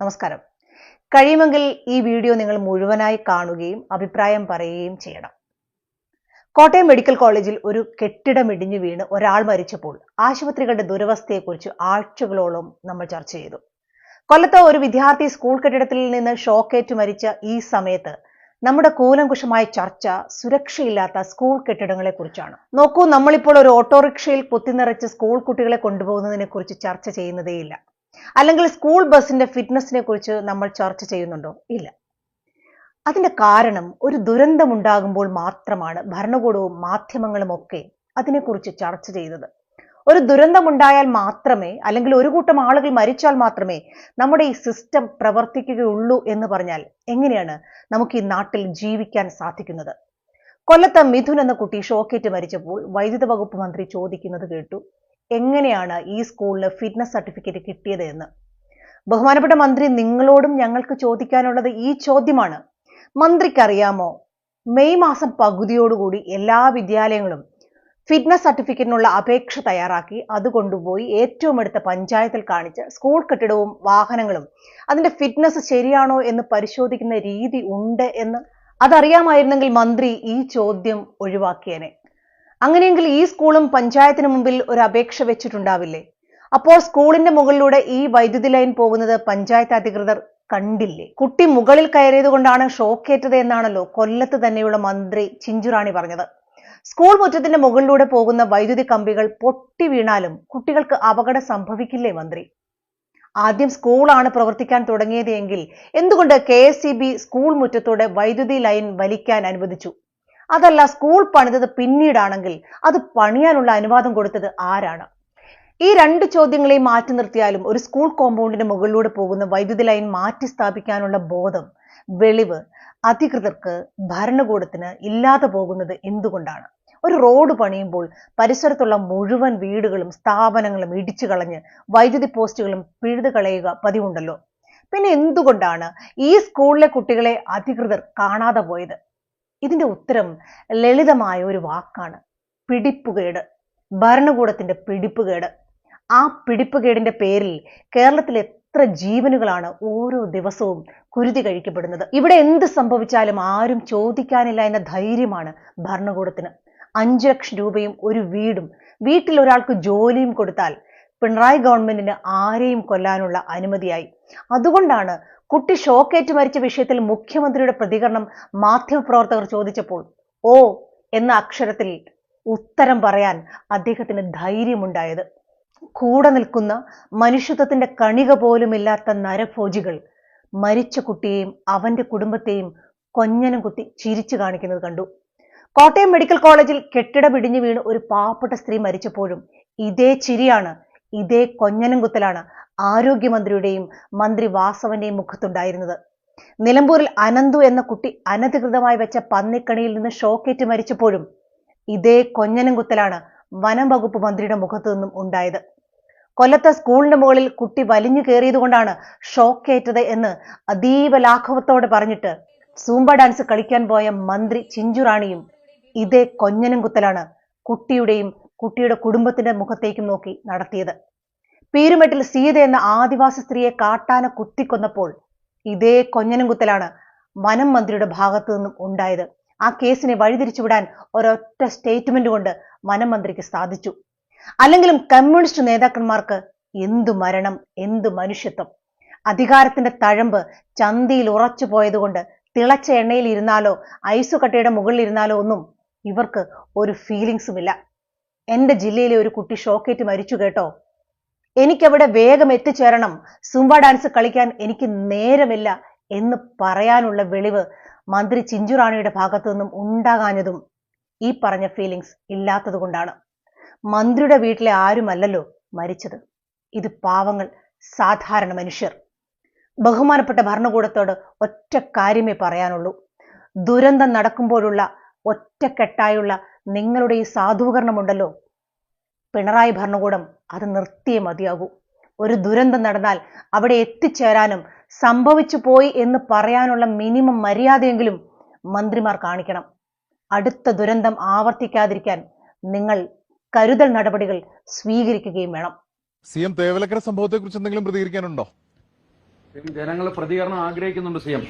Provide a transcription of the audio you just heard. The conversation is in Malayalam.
നമസ്കാരം. കഴിയുമെങ്കിൽ ഈ വീഡിയോ നിങ്ങൾ മുഴുവനായി കാണുകയും അഭിപ്രായം പറയുകയും ചെയ്യണം. കോട്ടയം മെഡിക്കൽ കോളേജിൽ ഒരു കെട്ടിടം ഇടിഞ്ഞു വീണ് ഒരാൾ മരിച്ചപ്പോൾ ആശുപത്രികളുടെ ദുരവസ്ഥയെക്കുറിച്ച് ആഴ്ചകളോളം നമ്മൾ ചർച്ച ചെയ്തു. കൊല്ലത്ത് ഒരു വിദ്യാർത്ഥി സ്കൂൾ കെട്ടിടത്തിൽ നിന്ന് ഷോക്കേറ്റ് മരിച്ച ഈ സമയത്ത് നമ്മുടെ കൂലങ്കുശമായ ചർച്ച സുരക്ഷയില്ലാത്ത സ്കൂൾ കെട്ടിടങ്ങളെ കുറിച്ചാണ് നോക്കൂ നമ്മളിപ്പോൾ ഒരു ഓട്ടോറിക്ഷയിൽ കുത്തിനിറച്ച് സ്കൂൾ കുട്ടികളെ കൊണ്ടുപോകുന്നതിനെ കുറിച്ച് ചർച്ച ചെയ്യുന്നതേയില്ല അല്ലെങ്കിൽ സ്കൂൾ ബസിന്റെ ഫിറ്റ്നസിനെ കുറിച്ച് നമ്മൾ ചർച്ച ചെയ്യുന്നുണ്ടോ? ഇല്ല. അതിന്റെ കാരണം ഒരു ദുരന്തമുണ്ടാകുമ്പോൾ മാത്രമാണ് ഭരണകൂടവും മാധ്യമങ്ങളും ഒക്കെ അതിനെക്കുറിച്ച് ചർച്ച ചെയ്തത്. ഒരു ദുരന്തമുണ്ടായാൽ മാത്രമേ അല്ലെങ്കിൽ ഒരു കൂട്ടം ആളുകൾ മരിച്ചാൽ മാത്രമേ നമ്മുടെ ഈ സിസ്റ്റം പ്രവർത്തിക്കുകയുള്ളൂ എന്ന് പറഞ്ഞാൽ എങ്ങനെയാണ് നമുക്ക് ഈ നാട്ടിൽ ജീവിക്കാൻ സാധിക്കുന്നത്? കൊല്ലത്ത് മിഥുൻ എന്ന കുട്ടി ഷോക്കേറ്റ് മരിച്ചപ്പോൾ വൈദ്യുത വകുപ്പ് മന്ത്രി ചോദിക്കുന്നത് കേട്ടു എങ്ങനെയാണ് ഈ സ്കൂളിന് ഫിറ്റ്നസ് സർട്ടിഫിക്കറ്റ് കിട്ടിയത് എന്ന്? ബഹുമാനപ്പെട്ട മന്ത്രി നിങ്ങളോടും ഞങ്ങൾക്ക് ചോദിക്കാനുള്ളത് ഈ ചോദ്യമാണ്. മന്ത്രിക്കറിയാമോ മെയ് മാസം പകുതിയോടുകൂടി എല്ലാ വിദ്യാലയങ്ങളും ഫിറ്റ്നസ് സർട്ടിഫിക്കറ്റിനുള്ള അപേക്ഷ തയ്യാറാക്കി. അത് കൊണ്ടുപോയി ഏറ്റവും അടുത്ത പഞ്ചായത്തിൽ കാണിച്ച് സ്കൂൾ കെട്ടിടവും വാഹനങ്ങളും. അതിന്റെ ഫിറ്റ്നസ് ശരിയാണോ എന്ന് പരിശോധിക്കുന്ന രീതി ഉണ്ട് എന്ന് അതറിയാമായിരുന്നെങ്കിൽ മന്ത്രി ഈ ചോദ്യം ഒഴിവാക്കിയേനെ. അങ്ങനെയെങ്കിൽ ഈ സ്കൂളും പഞ്ചായത്തിന് മുമ്പിൽ ഒരു അപേക്ഷ വെച്ചിട്ടുണ്ടാവില്ലേ? അപ്പോൾ സ്കൂളിന്റെ മുകളിലൂടെ ഈ വൈദ്യുതി ലൈൻ പോകുന്നത് പഞ്ചായത്ത് അധികൃതർ കണ്ടില്ലേ? കുട്ടി മുകളിൽ കയറിയത് കൊണ്ടാണ് ഷോക്കേറ്റത് എന്നാണല്ലോ കൊല്ലത്ത് തന്നെയുള്ള മന്ത്രി ചിഞ്ചുറാണി പറഞ്ഞത്. സ്കൂൾ മുറ്റത്തിന്റെ മുകളിലൂടെ പോകുന്ന വൈദ്യുതി കമ്പികൾ പൊട്ടി വീണാലും കുട്ടികൾക്ക് അപകടം സംഭവിക്കില്ലേ മന്ത്രി? ആദ്യം സ്കൂളാണ് പ്രവർത്തിക്കാൻ തുടങ്ങിയത് എങ്കിൽ എന്തുകൊണ്ട് K S C B school മുറ്റത്തോടെ വൈദ്യുതി ലൈൻ വലിക്കാൻ അനുവദിച്ചു? അതല്ല സ്കൂൾ പണിതത് പിന്നീടാണെങ്കിൽ അത് പണിയാനുള്ള അനുവാദം കൊടുത്തത് ആരാണ്? ഈ രണ്ട് ചോദ്യങ്ങളെ മാറ്റി നിർത്തിയാലും ഒരു സ്കൂൾ കോമ്പൗണ്ടിന് മുകളിലൂടെ പോകുന്ന വൈദ്യുതി ലൈൻ മാറ്റി സ്ഥാപിക്കാനുള്ള ബോധം വെളിവ് അധികൃതർക്ക് ഭരണകൂടത്തിന് ഇല്ലാതെ പോകുന്നത് എന്തുകൊണ്ടാണ്? ഒരു റോഡ് പണിയുമ്പോൾ പരിസരത്തുള്ള മുഴുവൻ വീടുകളും സ്ഥാപനങ്ങളും ഇടിച്ചു കളഞ്ഞ് വൈദ്യുതി പോസ്റ്റുകളും പിഴുതു കളയുക പതിവുണ്ടല്ലോ. പിന്നെ എന്തുകൊണ്ടാണ് ഈ സ്കൂളിലെ കുട്ടികളെ അധികൃതർ കാണാതെ പോയത്? ഇതിന്റെ ഉത്തരം ലളിതമായ ഒരു വാക്കാണ് പിടിപ്പുകേട്. ഭരണകൂടത്തിന്റെ പിടിപ്പുകേട്. ആ പിടിപ്പുകേടിന്റെ പേരിൽ കേരളത്തിൽ എത്ര ജീവനുകളാണ് ഓരോ ദിവസവും കുരുതി കഴിക്കപ്പെടുന്നത്? ഇവിടെ എന്ത് സംഭവിച്ചാലും ആരും ചോദിക്കാനില്ല എന്ന ധൈര്യമാണ് ഭരണകൂടത്തിന്. അഞ്ചു ലക്ഷം രൂപയും ഒരു വീടും. വീട്ടിൽ ഒരാൾക്ക് ജോലിയും കൊടുത്താൽ പിണറായി ഗവൺമെന്റിന് ആരെയും കൊല്ലാനുള്ള അനുമതിയായി. അതുകൊണ്ടാണ് കുട്ടി ഷോക്കേറ്റ് മരിച്ച വിഷയത്തിൽ മുഖ്യമന്ത്രിയുടെ പ്രതികരണം മാധ്യമപ്രവർത്തകർ ചോദിച്ചപ്പോൾ ഓ എന്ന അക്ഷരത്തിൽ ഉത്തരം പറയാൻ അദ്ദേഹത്തിന് ധൈര്യമുണ്ടായത്. കൂടെ നിൽക്കുന്ന മനുഷ്യത്വത്തിന്റെ കണിക പോലുമില്ലാത്ത നരഭോജികൾ മരിച്ച കുട്ടിയെയും അവന്റെ കുടുംബത്തെയും കൊഞ്ഞനം കുത്തി ചിരിച്ചു കാണിക്കുന്നത് കണ്ടു. കോട്ടയം മെഡിക്കൽ കോളേജിൽ കെട്ടിടം ഇടിഞ്ഞു വീണ് ഒരു പാവപ്പെട്ട സ്ത്രീ മരിച്ചപ്പോഴും ഇതേ ചിരിയാണ് ഇതേ കൊഞ്ഞനം കുത്തലാണ് ആരോഗ്യമന്ത്രിയുടെയും മന്ത്രി വാസവന്റെയും മുഖത്തുണ്ടായിരുന്നത്. നിലമ്പൂരിൽ അനന്തു എന്ന കുട്ടി അനധികൃതമായി വെച്ച പന്നിക്കണിയിൽ നിന്ന് ഷോക്കേറ്റ് മരിച്ചപ്പോഴും ഇതേ കൊഞ്ഞനം കുത്തലാണ് വനം വകുപ്പ് മന്ത്രിയുടെ മുഖത്തു നിന്നും ഉണ്ടായത്. കൊല്ലത്തെ സ്കൂളിന്റെ മുകളിൽ കുട്ടി വലിഞ്ഞു കയറിയതുകൊണ്ടാണ് ഷോക്കേറ്റത് എന്ന് അതീവ ലാഘവത്തോടെ പറഞ്ഞിട്ട് സൂംബ ഡാൻസ് കളിക്കാൻ പോയ മന്ത്രി ചിഞ്ചുറാണിയും ഇതേ കൊഞ്ഞനും കുത്തലാണ് കുട്ടിയുടെയും കുട്ടിയുടെ കുടുംബത്തിന്റെ മുഖത്തേക്കും നോക്കി നടത്തിയത്. പീരുമെട്ടിൽ സീത എന്ന ആദിവാസി സ്ത്രീയെ കാട്ടാന കുത്തിക്കൊന്നപ്പോൾ ഇതേ കൊഞ്ഞനും കുത്തലാണ് വനം മന്ത്രിയുടെ ഭാഗത്തു നിന്നും ഉണ്ടായത്. ആ കേസിനെ വഴിതിരിച്ചുവിടാൻ ഒരൊറ്റ സ്റ്റേറ്റ്മെന്റ് കൊണ്ട് വനമന്ത്രിക്ക് സാധിച്ചു. അല്ലെങ്കിലും കമ്മ്യൂണിസ്റ്റ് നേതാക്കന്മാർക്ക് എന്തു മരണം എന്തു മനുഷ്യത്വം? അധികാരത്തിന്റെ തഴമ്പ് ചന്തിയിൽ ഉറച്ചു പോയതുകൊണ്ട് തിളച്ച എണ്ണയിൽ ഇരുന്നാലോ ഐസുകട്ടയുടെ മുകളിൽ ഇരുന്നാലോ ഒന്നും ഇവർക്ക് ഒരു ഫീലിങ്സും ഇല്ല. എന്റെ ജില്ലയിലെ ഒരു കുട്ടി ഷോക്കേറ്റ് മരിച്ചു കേട്ടോ. എനിക്കവിടെ വേഗം എത്തിച്ചേരണം. സുംബ ഡാൻസ് കളിക്കാൻ എനിക്ക് നേരമില്ല. എന്ന് പറയാനുള്ള വെളിവ് മന്ത്രി ചിഞ്ചുറാണിയുടെ ഭാഗത്തു നിന്നും ഉണ്ടാകാഞ്ഞതും ഈ പറഞ്ഞ ഫീലിങ്സ് ഇല്ലാത്തതുകൊണ്ടാണ് മന്ത്രിയുടെ വീട്ടിലെ ആരുമല്ലല്ലോ മരിച്ചത്. ഇത് പാവങ്ങൾ സാധാരണ മനുഷ്യർ. ബഹുമാനപ്പെട്ട ഭരണകൂടത്തോട് ഒറ്റ കാര്യമേ പറയാനുള്ളൂ. ദുരന്തം നടക്കുമ്പോഴുള്ള ഒറ്റക്കെട്ടായുള്ള നിങ്ങളുടെ ഈ സാധൂകരണമുണ്ടല്ലോ. പിണറായി ഭരണകൂടം അത് നിർത്തിയേ മതിയാകൂ. ഒരു ദുരന്തം നടന്നാൽ അവിടെ എത്തിച്ചേരാനും സംഭവിച്ചു പോയി എന്ന് പറയാനുള്ള മിനിമം മര്യാദയെങ്കിലും മന്ത്രിമാർ കാണിക്കണം. അടുത്ത ദുരന്തം ആവർത്തിക്കാതിരിക്കാൻ നിങ്ങൾ കരുതൽ നടപടികൾ സ്വീകരിക്കുകയും വേണം. സി എം തേവലക്കര സംഭവത്തെ കുറിച്ച് എന്തെങ്കിലും പ്രതികരിക്കാനുണ്ടോ? ജനങ്ങൾ പ്രതികരണം ആഗ്രഹിക്കുന്നുണ്ട് സി എം.